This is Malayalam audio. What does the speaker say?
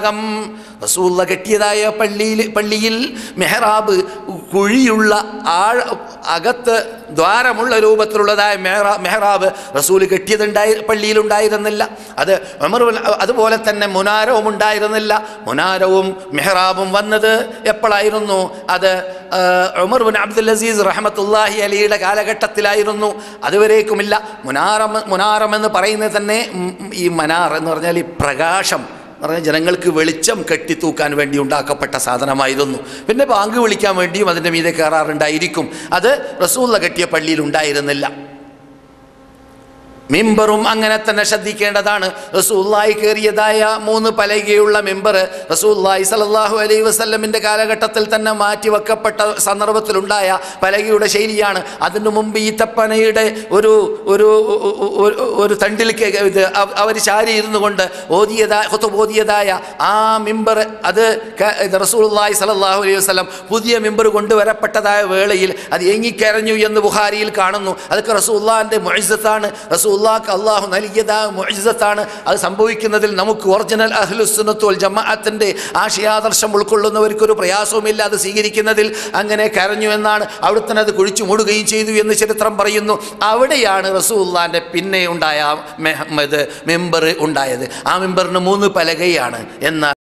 ഭാഗം റസൂള്ള കെട്ടിയതായ പള്ളിയിൽ പള്ളിയിൽ മെഹ്റാബ് കുഴിയുള്ള ആഴ അകത്ത് ദ്വാരമുള്ള രൂപത്തിലുള്ളതായ മെഹ്റാ മെഹ്റാബ് റസൂൽ കെട്ടിയതുണ്ടായി പള്ളിയിലുണ്ടായിരുന്നില്ല. അത് ഉമർ അതുപോലെ തന്നെ മുനാരവും ഉണ്ടായിരുന്നില്ല. മുനാരവും മെഹ്റാബും വന്നത് എപ്പോഴായിരുന്നു? അത് ആ, ഉമർ ബിൻ അബ്ദുൽ അസീസ് റഹമത്തുല്ലാഹി അലിയുടെ കാലഘട്ടത്തിലായിരുന്നു. അതുവരേക്കുമില്ല. മുനാറം മുനാറം എന്ന് പറയുന്നത് തന്നെ ഈ മനാർ എന്ന് പറഞ്ഞാൽ ഈ പ്രകാശം. പറഞ്ഞാൽ ജനങ്ങൾക്ക് വെളിച്ചം കെട്ടിത്തൂക്കാൻ വേണ്ടി ഉണ്ടാക്കപ്പെട്ട സാധനമായിരുന്നു. പിന്നെ ബാങ്ക് വിളിക്കാൻ വേണ്ടിയും അതിന്റെ മീതെ കയറാറുണ്ടായിരിക്കും. അത് റസൂള്ള കെട്ടിയ പള്ളിയിൽ ഉണ്ടായിരുന്നില്ല. മിമ്പറും അങ്ങനെ തന്നെ ശ്രദ്ധിക്കേണ്ടതാണ്. റസൂല്ലായി കയറിയതായ മൂന്ന് പലകയുള്ള മിമ്പർ റസൂല്ലായി സലല്ലാഹു അലൈ വസ്ല്ലമിന്റെ കാലഘട്ടത്തിൽ തന്നെ മാറ്റിവെക്കപ്പെട്ട സന്ദർഭത്തിലുണ്ടായ പലകയുടെ ശൈലിയാണ്. അതിനു മുമ്പ് ഈ തപ്പനയുടെ ഒരു ഒരു ഒരു- തണ്ടിൽ ഇത് അവർ ചാരി ഇരുന്നു കൊണ്ട് ഓതിയതായ ഓതിയതായ ആ മിമ്പർ അത് ക- സലല്ലാഹു അലൈഹി വസല്ലം പുതിയ മിമ്പർ കൊണ്ടുവരപ്പെട്ടതായ വേളയിൽ അത് ഏങ്ങിക്കരഞ്ഞു എന്ന് ബുഹാരിയിൽ കാണുന്നു. അതൊക്കെ റസൂല്ലാന്റെ മൊഴിസത്താണ് റസൂല്ലാക്ക് അള്ളാഹു നൽകിയതാ മൊഴിസത്താണ് അത് സംഭവിക്കുന്നതിൽ നമുക്ക് ഒറിജിനൽ അഹ്ലുസുന്നത്ത് ജമാഅത്തിന്റെ ആശയാദർശം ഉൾക്കൊള്ളുന്നവർക്കൊരു പ്രയാസവുമില്ല. അത് സ്വീകരിക്കുന്നതിൽ അങ്ങനെ കരഞ്ഞു എന്നാണ്. അവിടുത്തെ അത് കുഴിച്ചു മൂടുകയും ചെയ്തു എന്ന് ചരിത്രം പറയുന്നു. അവിടെയാണ് റസൂല്ലാന്റെ പിന്നെ ഉണ്ടായ മെഹമ്മദ് മെമ്പർ ഉണ്ടായത്. ആ മെമ്പറിന് മൂന്ന് പലകയാണ് എന്നാൽ